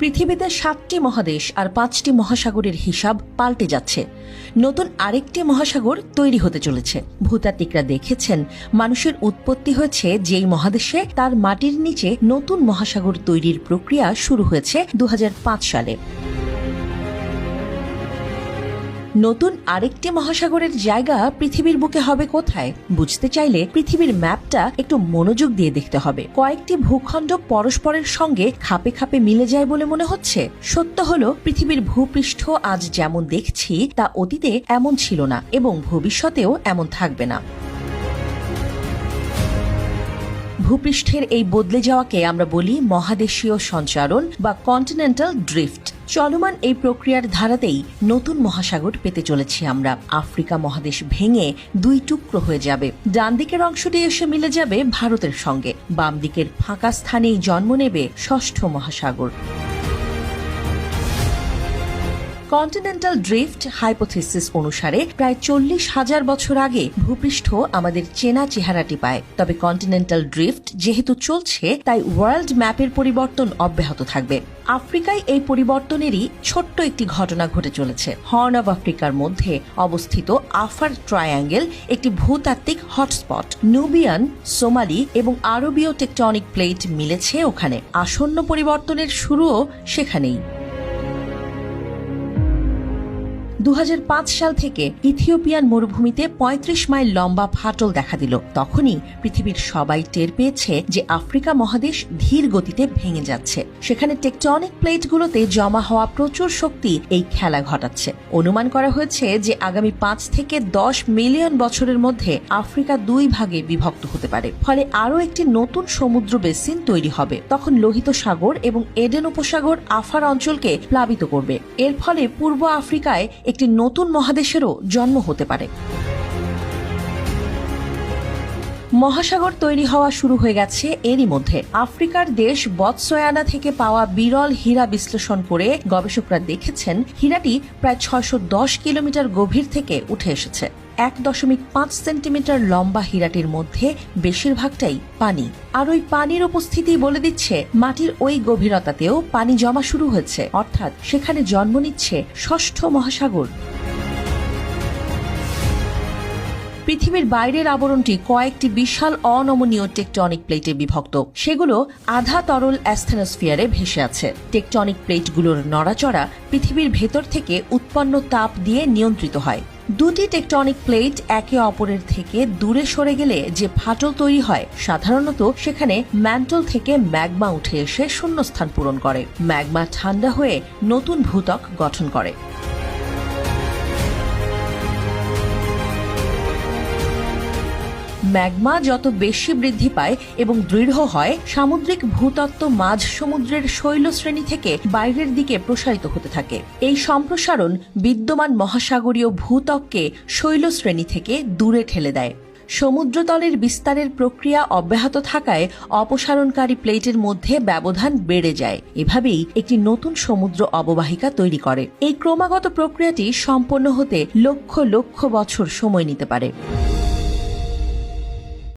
পৃথিবীতে সাতটি মহাদেশ আর পাঁচটি মহাসাগরের হিসাব পাল্টে যাচ্ছে। নতুন আরেকটি মহাসাগর তৈরি হতে চলেছে। ভূতাত্ত্বিকরা দেখেছেন মানুষের উৎপত্তি হয়েছে যেই মহাদেশে তার মাটির নিচে নতুন মহাসাগর তৈরির প্রক্রিয়া শুরু হয়েছে দু হাজার পাঁচ সালে। নতুন আরেকটি মহাসাগরের জায়গা পৃথিবীর বুকে হবে কোথায়? বুঝতে চাইলে পৃথিবীর ম্যাপটা একটু মনোযোগ দিয়ে দেখতে হবে। কয়েকটি ভূখণ্ড পরস্পরের সঙ্গে খাপে খাপে মিলে যায় বলে মনে হচ্ছে। সত্য হলো, পৃথিবীর ভূপৃষ্ঠ আজ যেমন দেখছি, তা অতীতে এমন ছিল না এবং ভবিষ্যতেও এমন থাকবে না। ভূপৃষ্ঠের এই বদলে যাওয়াকে আমরা বলি মহাদেশীয় সঞ্চারণ বা কন্টিনেন্টাল ড্রিফট চলমান এই প্রক্রিয়ার ধারাতেই নতুন মহাসাগর পেতে চলেছি আমরা। আফ্রিকা মহাদেশ ভেঙে দুই টুকরো হয়ে যাবে। ডান দিকের অংশটি এসে মিলে যাবে ভারতের সঙ্গে। বাম দিকের ফাঁকা স্থানেই জন্ম নেবে ষষ্ঠ মহাসাগর। কন্টিনেন্টাল ড্রিফট হাইপোথিসিস অনুসারে প্রায় চল্লিশ হাজার বছর আগে ভূপৃষ্ঠ আমাদের চেনা চেহারাটি পায়। তবে কন্টিনেন্টাল ড্রিফট যেহেতু চলছে, তাই ওয়ার্ল্ড ম্যাপের পরিবর্তন অব্যাহত থাকবে। আফ্রিকায় এই পরিবর্তনেরই ছোট্ট একটি ঘটনা ঘটে চলেছে। হর্ন অব আফ্রিকার মধ্যে অবস্থিত আফার ট্রায়াঙ্গেল একটি ভূতাত্ত্বিক হটস্পট নুবিয়ান সোমালি এবং আরবীয় টেকটনিক প্লেট মিলেছে ওখানে। আসন্ন পরিবর্তনের শুরুও সেখানেই। দু হাজার পাঁচ সাল থেকে ইথিওপিয়ান মরুভূমিতে ৩৫ মাইল লম্বা ফাটল দেখা দিল। তখনই পৃথিবীর সবাই টের পেয়েছে যে আফ্রিকা মহাদেশ ধীর গতিতে ভেঙে যাচ্ছে। সেখানে টেকটনিক প্লেটগুলোতে জমা হওয়া প্রচুর শক্তি এই খেলা ঘটাচ্ছে। অনুমান করা হয়েছে যে আগামী পাঁচ থেকে দশ মিলিয়ন বছরের মধ্যে আফ্রিকা দুই ভাগে বিভক্ত হতে পারে। ফলে আরও একটি নতুন সমুদ্র বেসিন তৈরি হবে। তখন লোহিত সাগর এবং এডেন উপসাগর আফার অঞ্চলকে প্লাবিত করবে। এর ফলে পূর্ব আফ্রিকায় একটি নতুন মহাদেশেরও জন্ম হতে পারে। মহাসাগর তৈরি হওয়া শুরু হয়ে গেছে এরই মধ্যে। আফ্রিকার দেশ বৎসয়ানা থেকে পাওয়া বিরল হীরা বিশ্লেষণ করে গবেষকরা দেখেছেন, হীরাটি প্রায় ছয়শো দশ কিলোমিটার গভীর থেকে উঠে এসেছে। এক দশমিক পাঁচ সেন্টিমিটার লম্বা হীরাটির মধ্যে বেশিরভাগটাই পানি। আর ওই পানির উপস্থিতি বলে দিচ্ছে, মাটির ওই গভীরতাতেও পানি জমা শুরু হয়েছে। অর্থাৎ সেখানে জন্ম নিচ্ছে ষষ্ঠ মহাসাগর। পৃথিবীর বাইরের আবরণটি কয়েকটি বিশাল অনমনীয় টেকটনিক প্লেটে বিভক্ত। সেগুলো আধা তরল অ্যাস্থেনোস্ফিয়ারে ভেসে আছে। টেকটনিক প্লেটগুলোর নড়াচড়া পৃথিবীর ভেতর থেকে উৎপন্ন তাপ দিয়ে নিয়ন্ত্রিত হয়। দুটি টেকটনিক প্লেট একে অপরের থেকে দূরে সরে গেলে যে ফাটল তৈরি হয়, সাধারণত সেখানে ম্যান্টল থেকে ম্যাগমা উঠে এসে শূন্যস্থান পূরণ করে। ম্যাগমা ঠান্ডা হয়ে নতুন ভূতক গঠন করে। ম্যাগমা যত বেশি বৃদ্ধি পায় এবং দৃঢ় হয়, সামুদ্রিক ভূতত্ত্ব মাঝ সমুদ্রের শৈল শ্রেণি থেকে বাইরের দিকে প্রসারিত হতে থাকে। এই সম্প্রসারণ বিদ্যমান মহাসাগরীয় ভূত্বককে শৈল শ্রেণি থেকে দূরে ঠেলে দেয়। সমুদ্রতলের বিস্তারের প্রক্রিয়া অব্যাহত থাকায় অপসারণকারী প্লেটের মধ্যে ব্যবধান বেড়ে যায়। এভাবেই একটি নতুন সমুদ্র অববাহিকা তৈরি করে। এই ক্রমাগত প্রক্রিয়াটি সম্পন্ন হতে লক্ষ লক্ষ বছর সময় নিতে পারে।